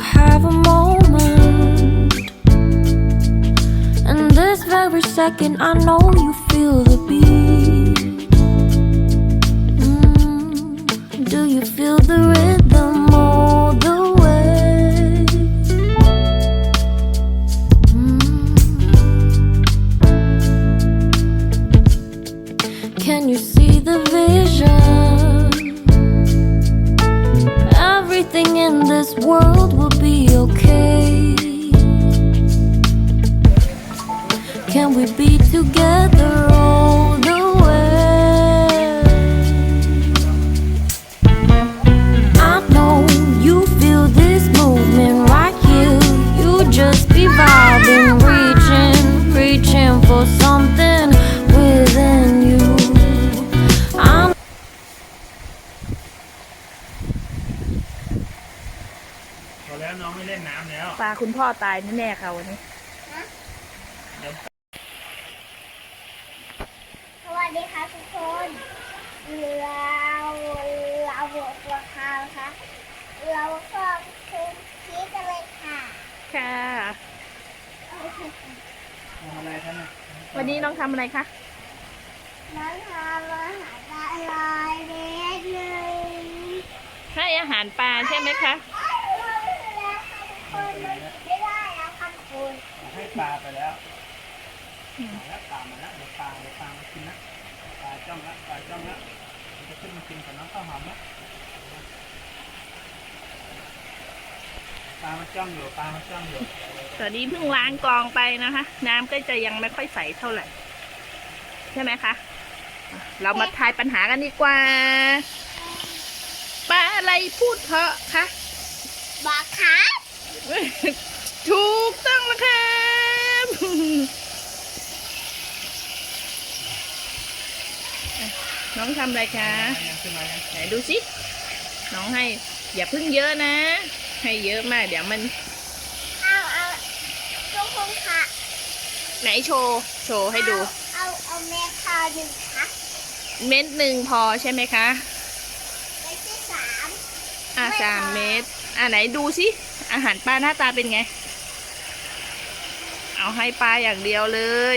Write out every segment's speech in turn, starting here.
have a moment. And this very second, I know you feel the beat. In this world will be แล้วน้องไม่เล่นน้ำแล้ว ปลาคุณพ่อตายแน่ๆค่ะวันนี้สวัสดีค่ะทุกคนเราเราบวกตัวคาวค่ะ เราก็คือคิดกันเลยค่ะค่ะ ทำอะไรท่านน่ะวันนี้น้องทำอะไรคะ น้องทำอาหารละลายเม็ดเลยให้อาหารปลาใช่ไหมคะคนไม่ได้แล้วค่ะคุณ ให้ ปลาไปแล้วมาแล้วปลามาแล้วเดี๋ยวปลาเดี๋ยวปลามากินนะปลาจ้องละปลาจ้องละมันจะขึ้นมากินกับน้องข้าวหอมละปลามาจ้องอยู่ปลามาจ้องอยู่ตอนนี้เพิ่งล้างกรองไปนะคะ น้ำก็จะยังไม่ค่อยใสเท่าไหร่ ใช่ไหมคะอะเรามาทายปัญหากันดีกว่าปลาอะไรพูดเพราะคะบอกค่ะถูกต้องแล้วครับ น้องทำอะไรคะยังขึ้นมายังไหนดูสิ น้องให้ อย่าพึ่งเยอะนะ ให้เยอะมาก เดี๋ยวมันเอาเอาทุกคนค่ะไหนโชว์โชว์ให้ดู เอาเอาแม่ข้าวหนึ่งค่ะเม็ดหนึ่งพอใช่ไหมคะเม็ดที่สามอะไม่พอสามเม็ดอะไหนดูสิ อาหารปลาหน้าตาเป็นไง เอาให้ปลาอย่างเดียวเลย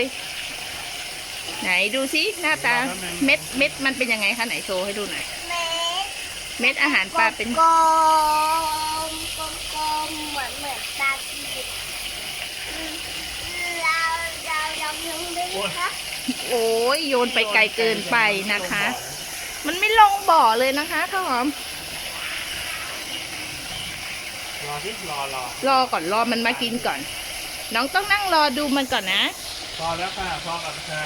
ไหนดูสิหน้าตาเม็ดเม็ดมันเป็นยังไงคะไหนโชว์ให้ดูหน่อยเม็ดเม็ดอาหารปลาเป็นกลมกลมกลมเหมือนเหมือนปลากีบอืมเราเราเรายังไม่ได้ค่ะโอ้ยโยนไปไกลเกินไปนะคะ มันไม่ลงบ่อเลยนะคะข้าวหอมรอที่รอรอรอก่อนรอมันมากินก่อน น้องต้องนั่งรอดูมันก่อนนะ พอแล้วค่ะ พอกับค่ะ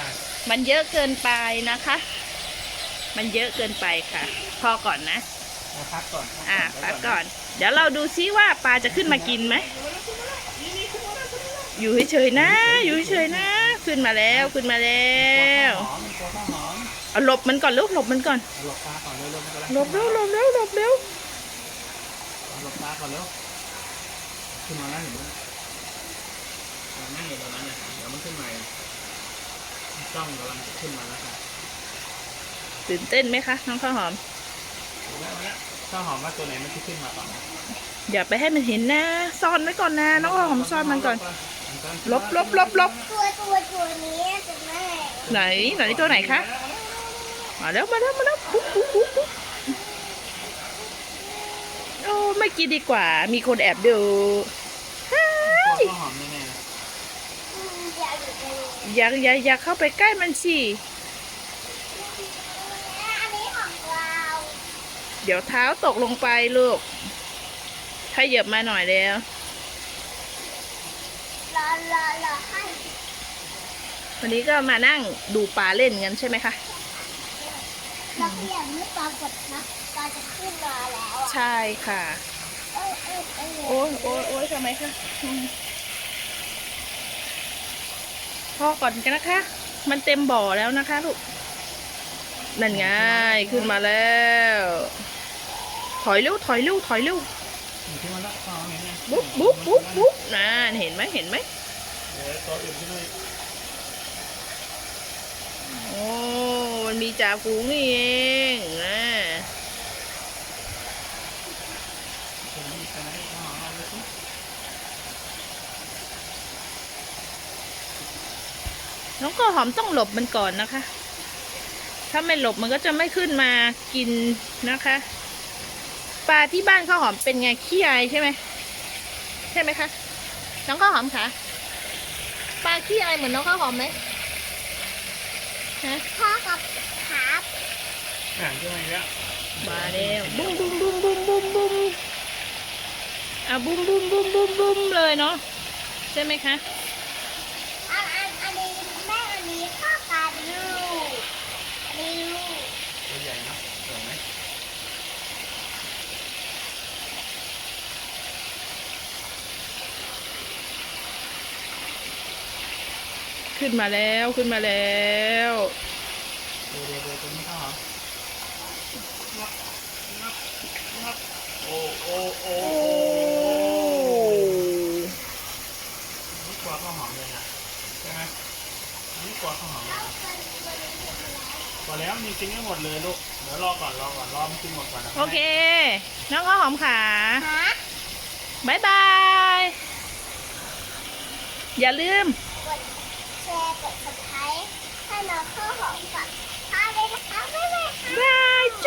มันเยอะเกินไปนะคะ มันเยอะเกินไปค่ะ พอก่อนนะมาพักก่อนอะพักก่อน เดี๋ยวเราดูซิว่าปลาจะขึ้นมากินไหม อยู่เฉยๆนะ อยู่เฉยๆนะ ขึ้นมาแล้วขึ้นมาแล้วหอมตัวข้าวหอมเอาหลบมันก่อนลูกหลบมันก่อน หลบปลาก่อนเร็วๆไม่เป็นไรหลบเร็วหลบเร็วหลบเร็วหลบปลาก่อนเร็วขึ้นมาแล้วเห็นไหมมันไม่อยู่ตรงนั้นเลยเดี๋ยวมันขึ้นมาเอง จ้องกำลังจะขึ้นมาแล้วค่ะตื่นเต้นไหมคะน้องข้าวหอมเอาแล้วเอาแล้วข้าวหอมว่าตัวไหนมันจะขึ้นมาก่อนนะอย่าไปให้มันเห็นนะซ่อนไว้ก่อนนะน้องข้าวหอมซ่อนมันก่อนลบลบลบลบตัวตัวตัวนี้จะแม่ไหนไหนตัวไหนคะมาแล้วมาแล้วมาแล้วปุ๊บปุ๊บปุ๊บปุ๊บโอ้ไม่กินดีกว่า มีคนแอบดูเฮ้ตัวยข้าวหอมแน่ๆนะอืมอยาก อยู่ตรงนี้อย่าอย่าอย่าเข้าไปใกล้มันสิอันนี้ของเราเดี๋ยวเท้าตกลงไปลูกถ้าเหยียบมาหน่อยแล้วรอรอรอให้วันนี้ก็มานั่งดูปลาเล่นกันใช่ไหมคะเราเปลี่ยนไม่ปรากฏนะปลาจะขึ้นมาแล้วอะใช่ค่ะเอ้ยเอ้ยเอ้ยโอ้ยโอ้ยโอ้ยทำไมคะอืม พอก่อนกันนะคะ มันเต็มบ่อแล้วนะคะลูก นั่นไงขึ้นมาแล้ว ถอยเร็วถอยเร็วถอยเร็วอยู่ที่มันละข้าวหอมเห็นไหมบุ๊บบุ๊บบุ๊บบุ๊บนั่นเห็นไหมเห็นไหมเดี๋ยวตัวอื่นขึ้นเลยโอ้มันมีจ่าฝูงนี่เองนะ ตัว นี้ไปไหนข้าวหอมเอาดูสิน้องก็หอมต้องหลบมันก่อนนะคะ ถ้าไม่หลบมันก็จะไม่ขึ้นมากินนะคะ ปลาที่บ้านข้าวหอมเป็นไงขี้อายใช่ไหมใช่ไหมคะ น้องข้าวหอมคะปลาขี้อายเหมือนน้องข้าวหอมไหมฮะพ่อกับครับอ่านขึ้นมาอีกแล้วมาแล้วบุ้มบุ้มบุ้มบุ้มบุ้มบุ้มอะบุ้มบุ้มบุ้มบุ้มบุ้มเลยเนาะใช่ไหมคะ อันอันอันนี้แม่อันนี้พ่อกับลูกอันนี้ลูก ตัวใหญ่เนอะสวยไหม ขึ้นมาแล้วขึ้นมาแล้วดูดูดูตัวนี้ข้าวหอมงับงับงับโอ้โอ้โอ้โอ้นี่กลัวข้าวหอมเลยนะใช่ไหมนี่กลัวข้าวหอมเลยพอแล้วมีกินไม่หมดเลยลูกเดี๋ยวรอก่อนรอก่อนรอมันกินหมดก่อนนะโอเค น้องข้าวหอมขาฮะบายบาย อย่าลืม ชร์กด subscribe ให้น้องข้าวหอมกับพ่อด้วยนะคะบ๊ายบายค่ะ